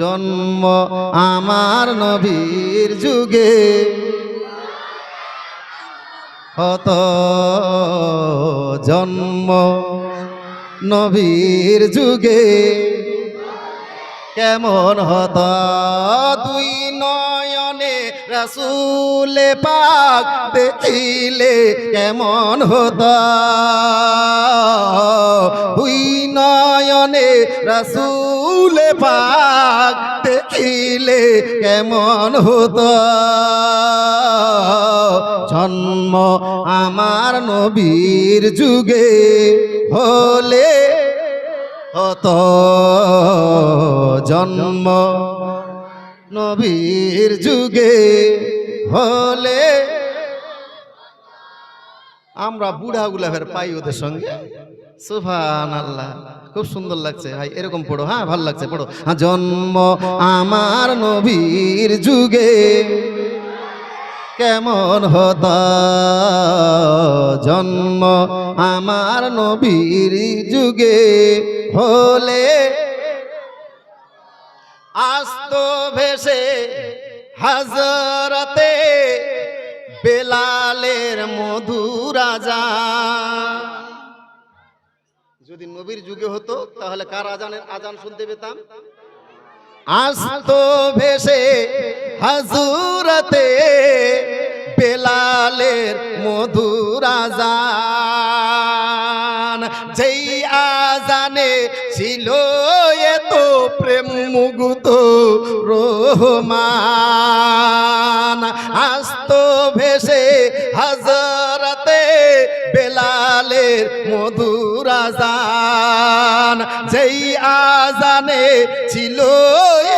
জন্ম আমার নবীর যুগে। হত জন্ম নবীর যুগে। কেমন হত দুই নয়নে রসুলে পাক দেখিলে কেমন হত? দুই নয়নে রসুলে পাক দেখিলে কেমন হত? জন্ম আমার নবীর যুগে হলে হত। জন্ম নবীর যুগে হলে আমরা বুড়া গুলাফের পাই ওদের সঙ্গে। সুফান আল্লাহ খুব সুন্দর লাগছে। ভাই, এরকম পড়ো। হ্যাঁ ভালো লাগছে, পড়ো। হ্যাঁ জন্ম আমার নবীর যুগে কেমন হতা? জন্ম আমার নবীর যুগে হলে আস্ত ভেসে হাজরতে বেলালের মধু রাজা যদি নবীর যুগে হতো, তাহলে কার আজানের আজান শুনতে পেতাম? আস্ত ভেসে হাজুরতে বেলালের মধু রাজা যেই আজানে ছিল প্রেম মুগুত রহমান। আস্ত ভেসে হাজরতে বেলালের মধুর আজান। যেই আজানে ছিল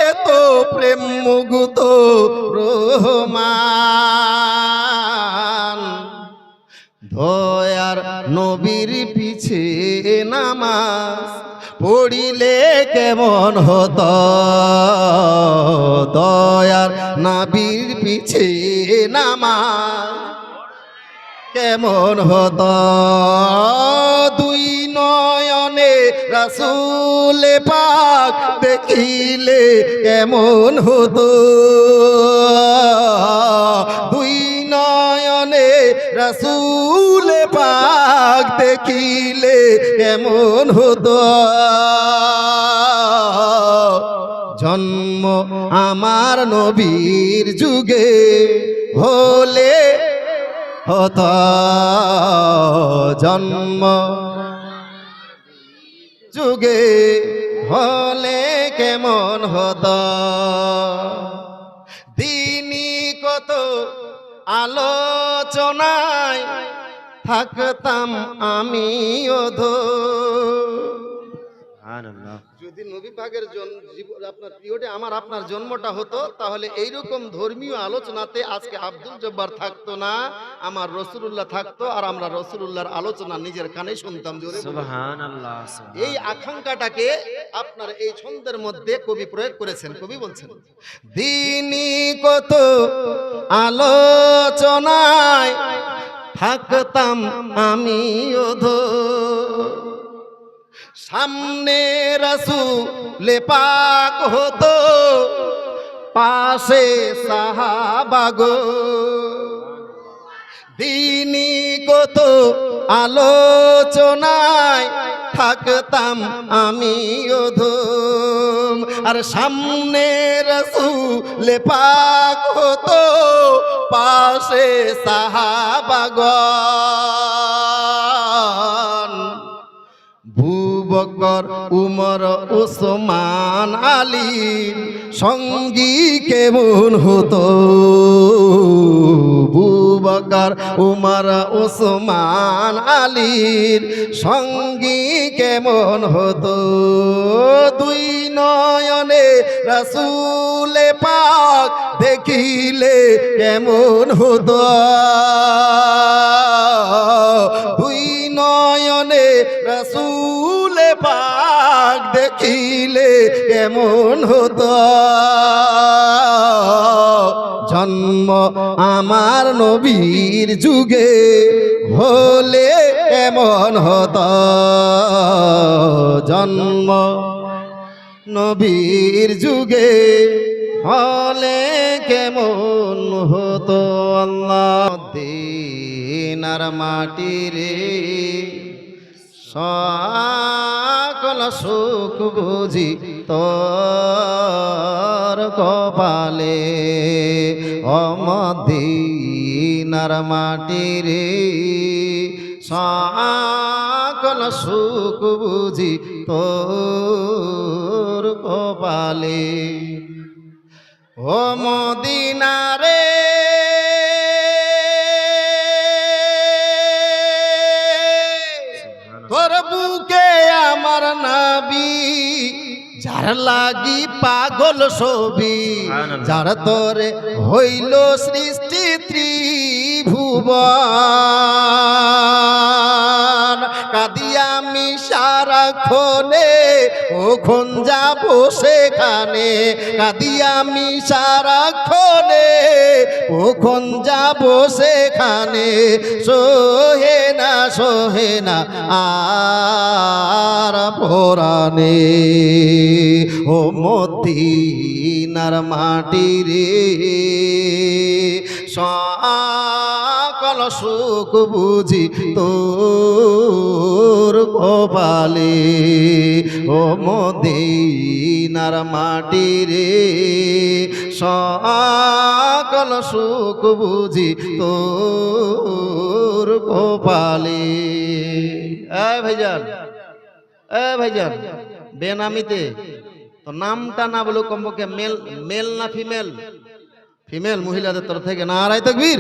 এত প্রেম মুগুত রহমান। দয়ার নবীর পিছে নামাজ পড়িলে কেমন হত? দয়ার নাবির পিছে নামা কেমন হত? দুই নয়নে রাসুলে পাক দেখিলে কেমন হতো? দুই নয়নে রাসুলে পাক দেখিলে কেমন হতো? জন্ম আমার নবীর যুগে হলে হত। জন্ম যুগে হলে কেমন হত? দিনী কত আলোচনায় থাকতাম আমি অধ যদি নবী পাকের আপনার পিরিয়ডে আমার আপনার জন্মটা হতো তাহলে এইরকম ধর্মীয় আলোচনাতে আজকে আব্দুল জব্বার থাকতো না আমার রসুলুল্লাহ থাকতো আর আমরা রসুলুল্লাহর আলোচনা নিজের কানে শুনতাম। এই আকাঙ্ক্ষাটাকে আপনার এই ছন্দের মধ্যে কবি প্রয়োগ করেছেন কবি বলছেন দিনী কত আলোচনায় থাকতাম আমি সামনে রসুলে পাক হতো, পাশে সাহাবাগো দিনই কত আলোচনায় থাকতাম আমি আর সামনে রসুলে লেপাক হতো পাশে সাহাবাগন ভুবকর উমর ওসমান আলী সঙ্গী কেমন হতো? ভূবকর উমর ওসমান আলীর সঙ্গী কেমন হতো? দুই নয়নে রসুলে পাক দেখিলে কেমন হতো? দুই নয়নে রসুলে পাক দেখিলে কেমন হতো? জন্ম আমার নবীর যুগে হলে কেমন হতো। জন্ম নবীর যুগে হলে কেমন হতো আল্লাহ? দিনার মাটি রে সকল সুখ বুঝি তোর কপালে। অমদিনার মাটি রে সকল সুখ বুঝি তোর কপালে ও মদিনারে যার লাগি পাগল ছবি যার তরে হইল সৃষ্টি ত্রিভুবন। কাদিয়া আমি ও খুন যাব সেখানে? কাদিয়া আমি সারাক্ষণে ওখন যাব সেখানে? সোহে না সোহে না আর পোরানে ও মদিনার মাটি রে সকল সুখ বুঝি তোর কপালে। ও মদিনার মাটি রে, সকল সুখ বুঝি তোর কপালে। এ ভাইজান এ ভাইজান, বেনামিতে তো নামটা না বলো কমপক্ষে, মেল মেল না ফিমেল? ফিমেল মহিলাদের তরফ থেকে নারায় তকবীর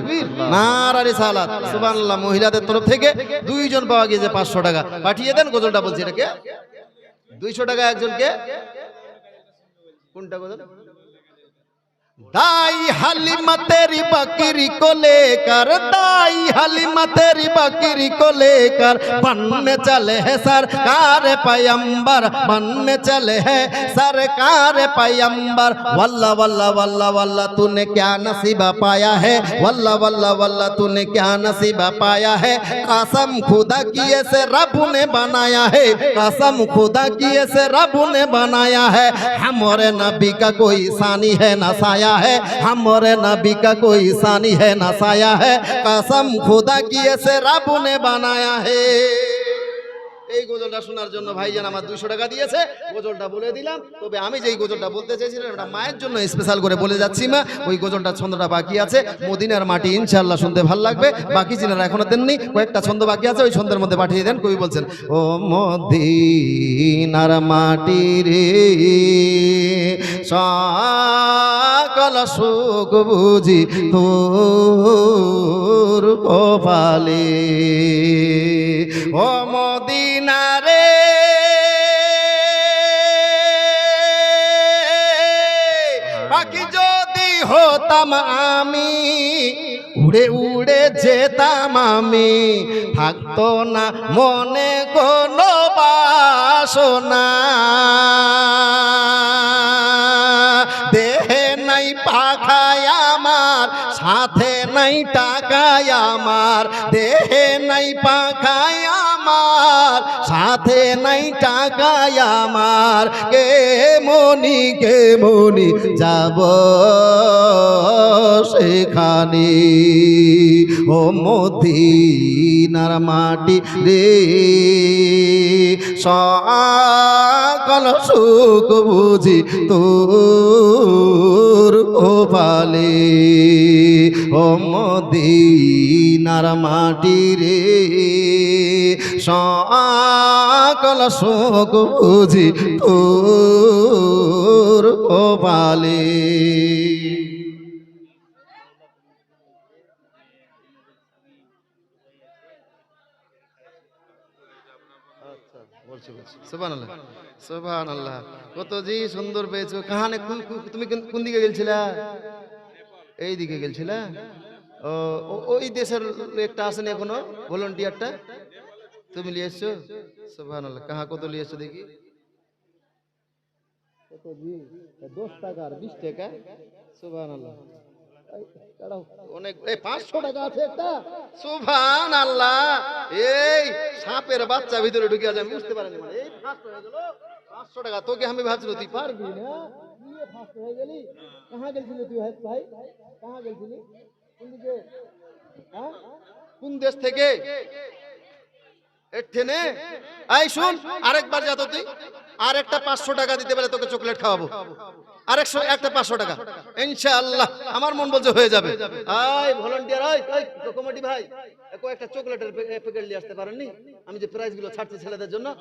নারারি সালাত সুবহানাল্লাহ, মহিলাদের তরফ থেকে দুইজন পাওয়া গিয়েছে পাঁচশো টাকা। পাঠিয়ে দেন গজলটা বলছি এটাকে। দুইশো টাকা একজনকে। কোনটা গজল? दाई हलीमा तेरी बकरी को लेकर, दाई हलीमा तेरी बकरी को लेकर बन में चले है सरकार पयंबर बन में चले है सरकार पैम्बर वल्ला वल्ला वल्ला वल्ला, तूने क्या नसीबा पाया है? वल्ला वल्ला वल्ला, तूने क्या नसीबा पाया है? कसम खुदा किए से रब ने बनाया है। कसम खुदा किए से रब ने बनाया है। हमारे नबी का कोई सानी है ना साया है। हमारे नबी का कोई सानी है ना साया है। कसम खुदा की ऐसे रब ने बनाया है। এই গজলটা শোনার জন্য ভাইজান আমার দুইশো টাকা দিয়েছে। গজলটা বলে দিলাম। তবে আমি যেই গজলটা বলতে চাইছিলাম এটা মায়ের জন্য স্পেশাল করে বলে যাচ্ছি মা। ওই গজলটা ছন্দটা বাকি আছে। মদিনার মাটি ইনশাল্লাহ শুনতে ভালো লাগবে। বাকি যিনারা এখনও দেননি। কয়েকটা ছন্দ বাকি আছে, ওই ছন্দের মধ্যে পাঠিয়ে দেন। কবি বলছেন, ও মদিনার মাটি রে, সকল সুখ বুঝি তোর কপালে। হতাম আমি, উড়ে উড়ে যেতাম আমি। থাকতো না মনে কোনো বাসনা। দেহে নাই পাখায় আমার, সাথে নাই টাকায় আমার। দেহে নাই পাখায় সাথে নাই টাকায় আমার। কে মনি কে মনি যাব সেখানে? ও মদিনার মাটি রে, সকল সুখ বুঝি তোর কপালে। ও মদিনার মাটি রে সকল সুখ বুঝি তোর বলছি বলছি। আল্লাহ কত জি সুন্দর পেয়েছ। কাহানে তুমি কোন- দিকে গেলছিলা? এই দিকে ও- ওই দেশের একটা আসেনি এখনও? ভলেন্টিয়ারটা তুমি নিয়ে এসছো সুবহান আল্লাহ কাহা কত নিয়ে এসছো দেখি কত জি দশ টাকা আর বিশ টাকা সুবহান আল্লাহ এই, দাঁড়াও, অনেক এই পাঁচশো টাকা আছে একটা সুবহান আল্লাহ এই সাপের বাচ্চা ভিতরে ঢুকে আছে আমি বুঝতে পারিনি মানে এই ফার্স্ট হয়ে গেল পাঁচশো টাকা তোকে আমি ভাবছিল তুই পারবি না বিয়ে ফার্স্ট হয়ে গেলি কাহা গেছিলি তুই ভাই ভাই কাহা গেছিলি কোন দিকে হ্যাঁ? কোন দেশ থেকে আরেকবার তুই আর একটা পাঁচশো টাকা দিতে তোকে চকলেট খাওয়াবো। আরেকশো একটা পাঁচশো টাকা। ইনশাআল্লাহ, আমার মন বলছে হয়ে যাবে। ভলান্টিয়ার ভাই। একটা চকলেটের প্যাকেট নিয়ে আসতে পারেননি? আমি যে প্রাইজগুলো ছাড়ছি ছেলেদের জন্য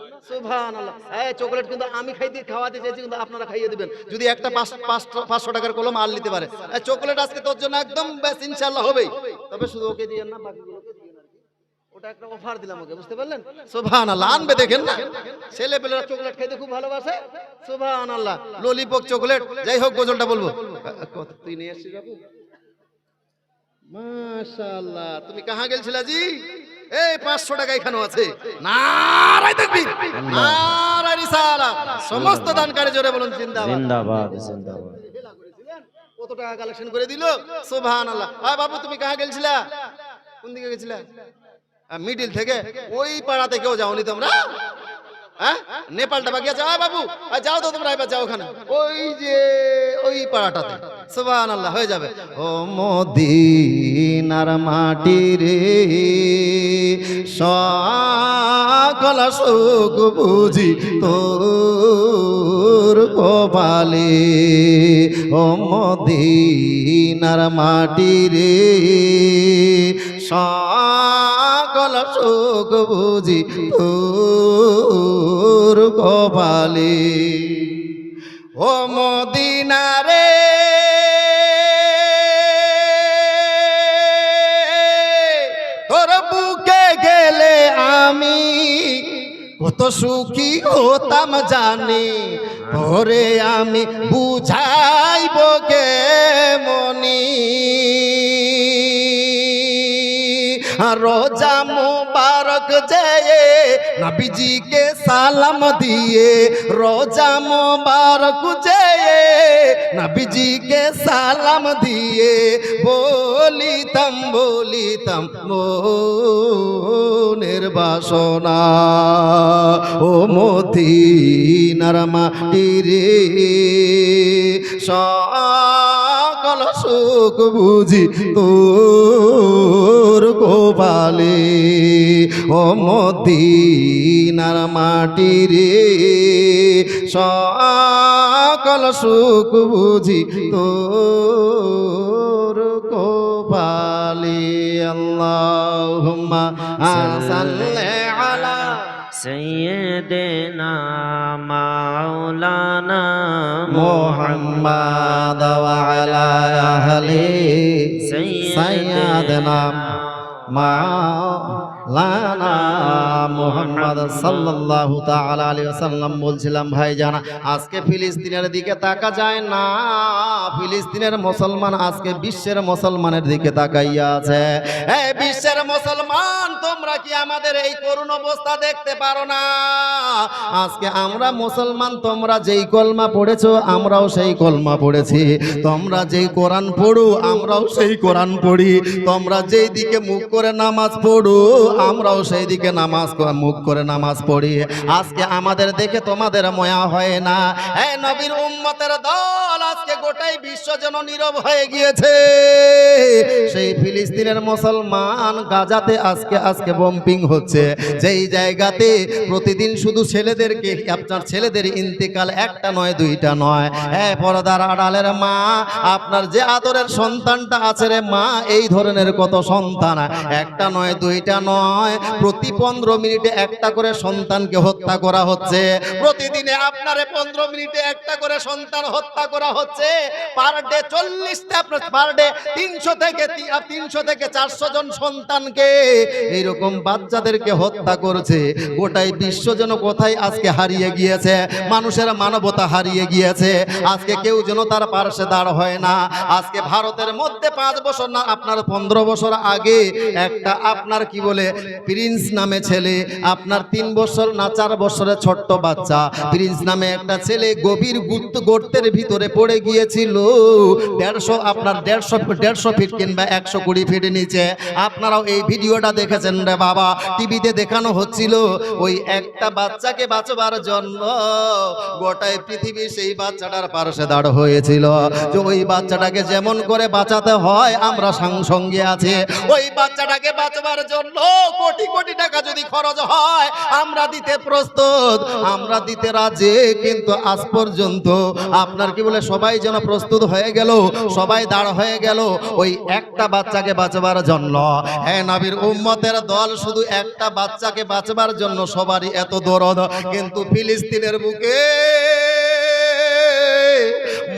এই চকলেট কিন্তু আমি খাইতে, খাওয়াতে চাইছি কিন্তু আপনারা খাইয়ে দিবেন। যদি একটা পাঁচ- পাঁচ- পাঁচশো টাকার কলম আর নিতে পারে। চকলেট আজকে তোর জন্য একদম ব্যাস ইনশাআল্লাহ হবেই। তবে শুধু ওকে দিয়ে না ওটা একটা অফার দিলাম ওকে বুঝতে পারলেন? সুবহান আল্লাহ আনবে দেখেন। না ছেলে পেলেরা চকলেট খেতে খুব ভালোবাসে। সুবহান আল্লাহ ললিপপ চকলেট যাই হোক গজলটা বলব। কত তুই নিয়ে আসছিস বাবু মাশাআল্লাহ তুমি কাহা গেলছিলা জি? এই পাঁচশো টাকা এখানে আছে। নারাই দেখবি নারাই রিসালাত সমস্ত দানকারী জোরে বলুন জিন্দাবাদ। জিন্দাবাদ জিন্দাবাদ। কত টাকা কালেকশন করে দিল? আল্লাহ আয় বাবু তুমি কাহা গেলছিলা? কোন দিকে গেছিলা? মিডিল থেকে ওই পাড়া থেকেও যাওনি তোমরা? হ্যাঁ? নেপালটা বাবু যাও তো তোমরা ওই যে, ওই পাড়াটাতে। হয়ে যাবে। ও মাটি রে বুঝি তোর কপালে। ও মদিনার মাটি রে সকল সুখ বুঝি তোর কপালে। ও মদিনারে, তোর বুকে গেলে আমি কত সুখী হতাম জানি তোরে আমি বুঝাইব কে মনি মুবারক যেয়ে নবীজিকে সালাম দিয়ে রোজা মুবারক যেয়ে নবীজিকে সালাম দিয়ে বলিতাম বলিতাম মনের বাসনা। ও মদিনার মাটি রে সকল সুখ বুঝি তোর গোপালে ও মদিনার মাটি রে, সকল সুখ বুঝি তোর গোপালে আল্লাহুম্মা সাল্লি আলা سيدنا مولانا محمد وعلى أهل سيدنا মুহাম্মদ সাল্লাল্লাহু বলছিলাম, ভাই জানা, আজকে ফিলিস্তিনের দিকে তাকা যায় না। ফিলিস্তিনের মুসলমান আজকে বিশ্বের মুসলমানের দিকে তাকাইয়া আছে। এই বিশ্বের মুসলমান, তোমরা কি আমাদের এই করুণ অবস্থা দেখতে পারো না? আজকে আমরা মুসলমান, তোমরা যেই কলমা পড়েছো, আমরাও সেই কলমা পড়েছি। তোমরা যেই কোরআন পড়ো, আমরাও সেই কোরআন পড়ি। তোমরা যেই দিকে মুখ করে নামাজ পড়ো আমরাও সেই দিকে নামাজ মুখ করে নামাজ পড়ি। আজকে আমাদের দেখে তোমাদের ময়া হয় না। নবীর উম্মতের দল আজকে গোটাই বিশ্ব যেন নীরব হয়ে গিয়েছে। সেই ফিলিস্তিনের মুসলমান গাজাতে আজকে আজকে বম্পিং হচ্ছে। যেই জায়গাতে প্রতিদিন শুধু ছেলেদেরকে আপনার ছেলেদের ইন্তেকাল একটা নয়, দুইটা নয়। হ্যাঁ পরদার আড়ালের মা, আপনার যে আদরের সন্তানটা আছে রে মা, এই ধরনের কত সন্তান। একটা নয়, দুইটা নয়। প্রতি পনেরো মিনিটে একটা করে সন্তানকে হত্যা করা হচ্ছে। প্রতিদিনে আপনারে পনেরো মিনিটে একটা করে সন্তান হত্যা করা হচ্ছে। পার ডে চল্লিশটা পার ডে তিনশো থেকে তিনশো থেকে চারশো জন সন্তানকে এইরকম বাচ্চাদেরকে হত্যা করছে। গোটাই বিশ্ব যেন কোথায় আজকে হারিয়ে গিয়েছে। মানুষের মানবতা হারিয়ে গিয়েছে। আজকে কেউ যেন তার পার্শ্বে দাঁড় হয় না। আজকে ভারতের মধ্যে পাঁচ বছর না, আপনার পনেরো বছর আগে একটা আপনার কি বলে প্রিন্স নামে ছেলে, আপনার তিন বছর না চার বছরের ছোট্ট বাচ্চা। প্রিন্স নামে একটা ছেলে গভীর গুপ্ত গর্তের ভিতরে পড়ে গিয়েছিল। দেড়শো আপনার দেড়শো দেড়শো ফিট কিংবা একশো কুড়ি ফিট নিচে। আপনারাও এই ভিডিওটা দেখেছেন রে বাবা। টিভিতে দেখানো হচ্ছিল ওই একটা বাচ্চাকে বাঁচবার জন্য গোটায় পৃথিবী সেই বাচ্চাটার পাশে দাঁড় হয়েছিল। যে ওই বাচ্চাটাকে যেমন করে বাঁচাতে হয়, আমরা সঙ্গে আছে। ওই বাচ্চাটাকে বাঁচবার জন্য কোটি কোটি টাকা যদি খরচ হয়, আমরা দিতে প্রস্তুত, আমরা দিতে রাজি, কিন্তু আজ পর্যন্ত আপনার কি বলে, সবাই যেন প্রস্তুত হয়ে গেল, সবাই দাঁড় হয়ে গেল, ওই একটা বাচ্চাকে বাঁচবার জন্য। হ্যাঁ নবীর উম্মতের দল শুধু একটা বাচ্চাকে বাঁচবার জন্য সবারই এত দরদ, কিন্তু ফিলিস্তিনের বুকে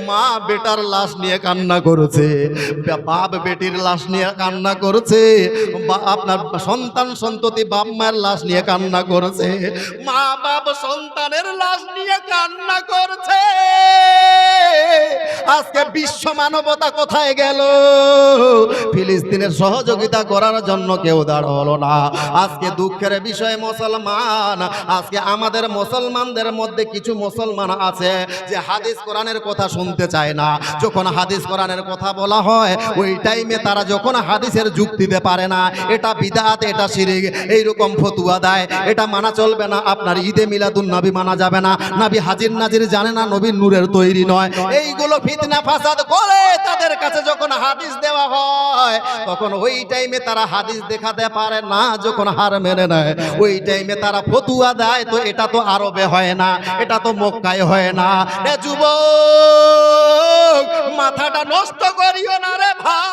মা বেটার লাশ নিয়ে কান্না করেছে বাপ বেটির লাশ নিয়ে কান্না করেছে আপনার সন্তান সন্ততি বাপ মায়ের লাশ নিয়ে কান্না করেছে, মা বাপ সন্তানের লাশ নিয়ে কান্না করছে। আজকে বিশ্ব মানবতা কোথায় গেল? ফিলিস্তিনের সহযোগিতা করার জন্য কেউ দাঁড় হলো না। আজকে দুঃখের বিষয় মুসলমান। আজকে আমাদের মুসলমানদের মধ্যে কিছু মুসলমান আছে যে হাদিস কোরআনের কথা শুনতে চায় না। যখন হাদিস কোরআনের কথা বলা হয়, ওই টাইমে তারা যখন হাদিসের যুগ দিতে পারে না, এটা বিদাত, এটা শিরিক, এইরকম ফতুয়া দেয়। এটা মানা চলবে না। আপনার ঈদে মিলাদুন নবী মানা যাবে না। নবী হাজির নাজির জানে না নবীর নূরের তৈরি নয়। এইগুলো ফিতনা ফাসাদ করে তাদের কাছে যখন হাদিস দেওয়া হয়, তখন ওই টাইমে তারা হাদিস দেখাতে পারে না, যখন হার মেনে নেয়। ওই টাইমে তারা ফতুয়া দেয়, তো এটা তো আরবে হয় না, এটা তো মক্কায় হয় না। এ যুবক, মাথাটা নষ্ট করিও না রে ভাই।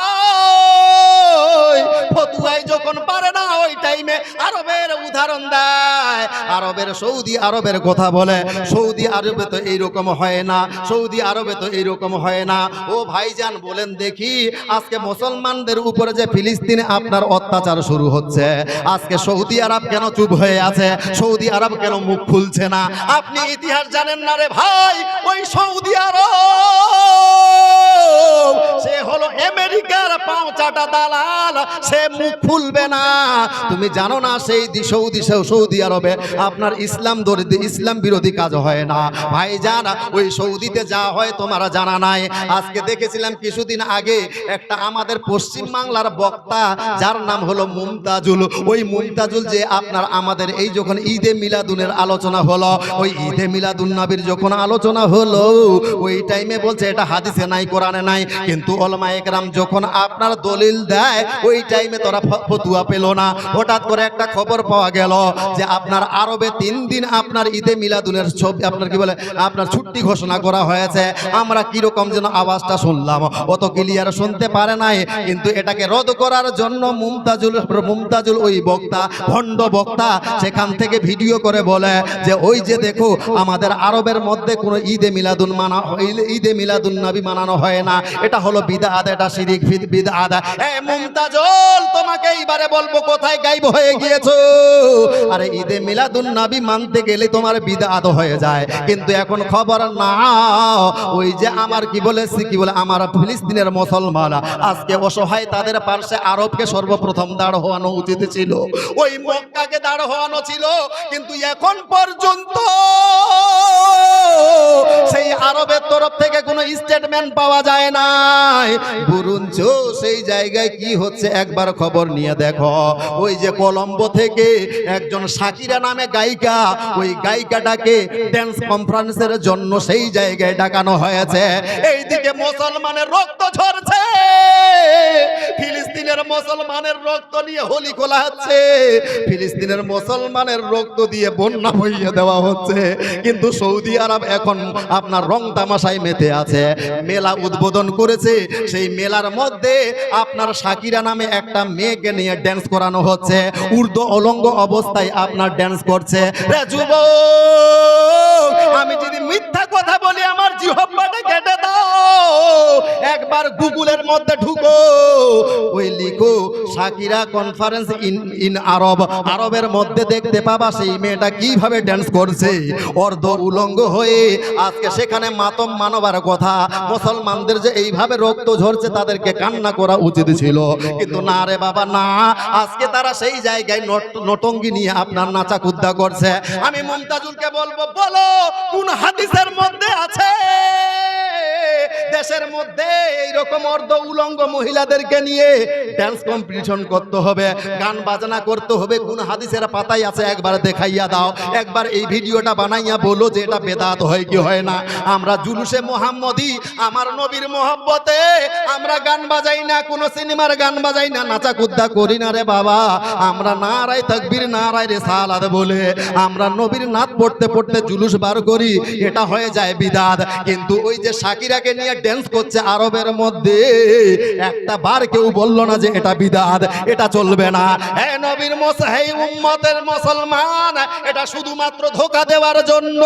ফতুয়াই যখন পারে না, ওই টাইমে আরবের উদাহরণ দেয়। আরবের সৌদি আরবের কথা বলে, সৌদি আরবে তো এইরকম হয় না, সৌদি আরবে তো এইরকম হয় না। ও ভাইজান, বলেন দেখি, আজকে মুসলমানদের উপরে যে ফিলিস্তিনে আপনার অত্যাচার শুরু হচ্ছে, আজকে সৌদি আরব কেন চুপ হয়ে আছে, সৌদি আরব কেন মুখ খুলছে না? আপনি ইতিহাস জানেন না রে ভাই, ওই সৌদি আরব! সে হলো আমেরিকার পাঁচাটা দালাল, সে মুখ খুলবে না। তুমি জানো না সেই সৌদি সৌদি আরবে আপনার ইসলাম দরিদ্র ইসলাম বিরোধী কাজ হয় না। ভাই জানা ওই সৌদিতে যা হয় তোমার জানা নাই। আজকে দেখেছিলাম কিছুদিন আগে একটা আমাদের পশ্চিম বাংলার বক্তা, যার নাম হলো মুমতাজুল। ওই মুমতাজুল যে আপনার আমাদের এই যখন ঈদে মিলাদুনের আলোচনা হলো, ওই ঈদে মিলাদুন নবীর যখন আলোচনা হলো, ওই টাইমে বলছে, এটা হাদিসে নাই, কোরআনে নাই, কিন্তু ওলামা একরাম যখন আপনার দলিল দেয়, ওই টাইমে তোরা ফতুয়া পেল না। হঠাৎ করে একটা খবর পাওয়া গেল যে আপনার আরবে তিন দিন আপনার ঈদে মিলাদুলের ছবি, আপনার কি বলে, আপনার ছুটি ঘোষণা করা হয়েছে। আমরা কীরকম যেন আওয়াজটা শুনলাম। অত ক্লিয়ার শুনতে পারে নাই, কিন্তু এটাকে রদ করার জন্য মুমতাজুল মুমতাজুল ওই বক্তা, ভণ্ড বক্তা, সেখান থেকে ভিডিও করে বলে যে, ওই যে দেখো, আমাদের আরবের মধ্যে কোনো ঈদে মিলাদুন মানা, ঈদে- মিলাদুন নবী মানানো হয় না। এটা হলো বিদাত, এটা শিরিক বিদআত এ মুমতাজুল, তোমাকে এইবারে বলব কোথায় গায়েব হয়ে গিয়েছো? আরে ঈদে মিলাদুন নবী মানতে গেলে তোমার বিদআত হয়ে যায়। কিন্তু এখন খবর না ওই যে আমার কি বলেছি, কি বলে, আমার ফিলিস্তিনের মুসলমান, আজকে অসহায় তাদের পার্শ্বে আরবকে সর্বপ্রথম দাঁড় হওয়ানো উচিত ছিল। ওই মক্কাকে দাঁড় হওয়ানো ছিল, কিন্তু এখন পর্যন্ত সেই আরবের তরফ থেকে কোনো স্টেটমেন্ট পাওয়া যায় নাই। বরঞ্চ, সেই জায়গায় কি হচ্ছে একবার খবর নিয়ে দেখো। ওই যে কলম্বো থেকে একজন সাকিরা নামে গায়িকা, ওই গায়িকাটাকে ড্যান্স কনফারেন্সের জন্য সেই জায়গায় ডাকানো হয়েছে। এইদিকে মুসলমানের রক্ত ঝরছে। ফিলিস্তিনের মুসলমানের রক্ত নিয়ে হোলি খোলা হচ্ছে ফিলিস্তিনের মুসলমানের রক্ত দিয়ে বন্যা বইয়ে দেওয়া হচ্ছে। কিন্তু সৌদি আরব এখন আপনার রং তামাশায় মেতে আছে। মেলা উদ্বোধন করেছে, সেই মেলার মধ্যে আপনার সাকিরা নামে একটা মেয়েকে নিয়ে ড্যান্স করানো হচ্ছে। উর্দু অলঙ্গ অবস্থায় আপনার ড্যান্স করছে। আমি যদি মিথ্যা কথা বলি, আমার জিহ্বাটা কেটে দাও। একবার গুগলের মধ্যে ঢুকো। ওই লিখো, Shakira conference in in Arab. আরবের মধ্যে দেখতে পাবা সেই মেয়েটা কীভাবে ড্যান্স করছে। অর্ধ উলঙ্গ হয়ে আজকে সেখানে মাতম মানবার কথা। মুসলমানদের যে এইভাবে রক্ত ঝরছে, তাদেরকে কান্না করা উচিত ছিল। কিন্তু না রে বাবা, না। আজকে তারা সেই জায়গায় নট- নটঙ্গি নিয়ে আপনার নাচা কুদ্দা করছে। আমি মমতাজুলকে বলব, বলো, কোন হাদিসের মধ্যে আছে? দেশের মধ্যে এইরকম অর্ধ উলঙ্গ মহিলাদেরকে নিয়ে ড্যান্স কম্পিটিশন করতে হবে, গান বাজনা করতে হবে, কোন হাদিসের পাতায় আছে একবার দেখাইয়া দাও, একবার এই ভিডিওটা বানাইয়া বলো যে এটা বেদাত হয় কি হয় না। আমরা জুলুসে মোহাম্মদি, আমার নবীর মোহাব্বতে আমরা গান বাজাই না, কোন সিনেমার গান বাজাই না নাচা কুদ্দা করি না রে বাবা। আমরা নারায় তকবীর, নারায় রে সালাদ বলে আমরা নবীর নাচ পড়তে পড়তে জুলুস বার করি, এটা হয়ে যায় বিদাত। কিন্তু ওই যে সাকিরাকে নিয়ে ড্যান্স করছে আরবের মধ্যে। একটা বার কেউ বলল না যে এটা বিদাত, এটা চলবে না। হে নবীর হে উম্মতের মুসলমান, এটা শুধুমাত্র ধোকা দেওয়ার জন্য।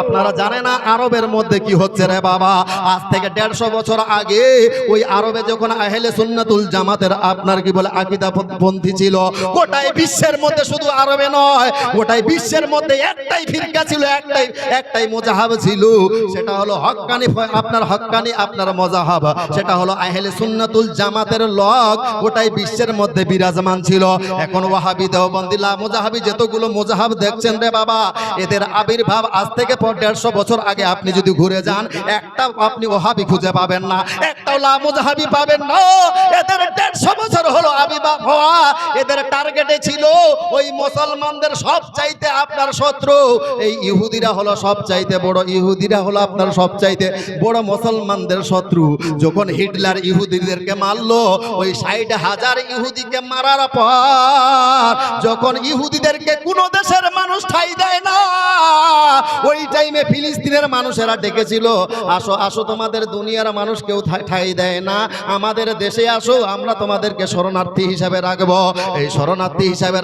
আপনারা জানেন না আরবের মধ্যে কি হচ্ছে রে বাবা? আজ থেকে দেড়শো বছর আগে ওই আরবে যখন আহলে সুন্নাতুল জামাতের আপনার কি বলে আকিদা পন্থী ছিল, গোটাই বিশ্বের মধ্যে শুধু আরবে নয়, গোটাই বিশ্বের মধ্যে একটাই ফিরকা ছিল, একটাই একটাই মোজাহাব ছিল। সেটা হলো হক্কানি আপনার হক্কানি আপনার মোজাহাব। সেটা হলো আহলে সুন্নাতুল জামাতের লগ গোটাই বিশ্বের মধ্যে বিরাজমান ছিল। এখন ওয়াহাবি দেওবন্দিলা মোজাহাবি যতগুলো মোজাহাব দেখছেন রে বাবা, এদের আবির্ভাব আজ থেকে পর দেড়শো বছর আগে আপনি যদি ঘুরে যান একটা আপনি ওহাবি খুঁজে পাবেন না, একটাও লা মোজাহাবি পাবেন না। এদের দেড়শো বছর হলো আবির্ভাব হওয়া, এদের টার্গেটে ছিল ওই মুসলমানদের সব চাইতে আপনার শত্রু। এই ইহুদিরা হলো সব চাইতে বড়, ইহুদিরা হলো আপনার সব চাইতে বড় মুসলমানদের শত্রু। যখন হিটলার ইহুদিদেরকে মারলো, ওই ষাট হাজার ইহুদিকে মারার পর যখন ইহুদিদেরকে কোন দেশের মানুষ ঠাই দেয় না, ওই টাইমে ফিলিস্তিনের মানুষেরা ডেকেছিল, আসো আসো, তোমাদের দুনিয়ার মানুষ কেউ ঠাই দেয় না। আমাদের দেশে আসো, আমরা তোমাদেরকে শরণার্থী হিসাবে রাখব। এই শরণার্থী হিসাবে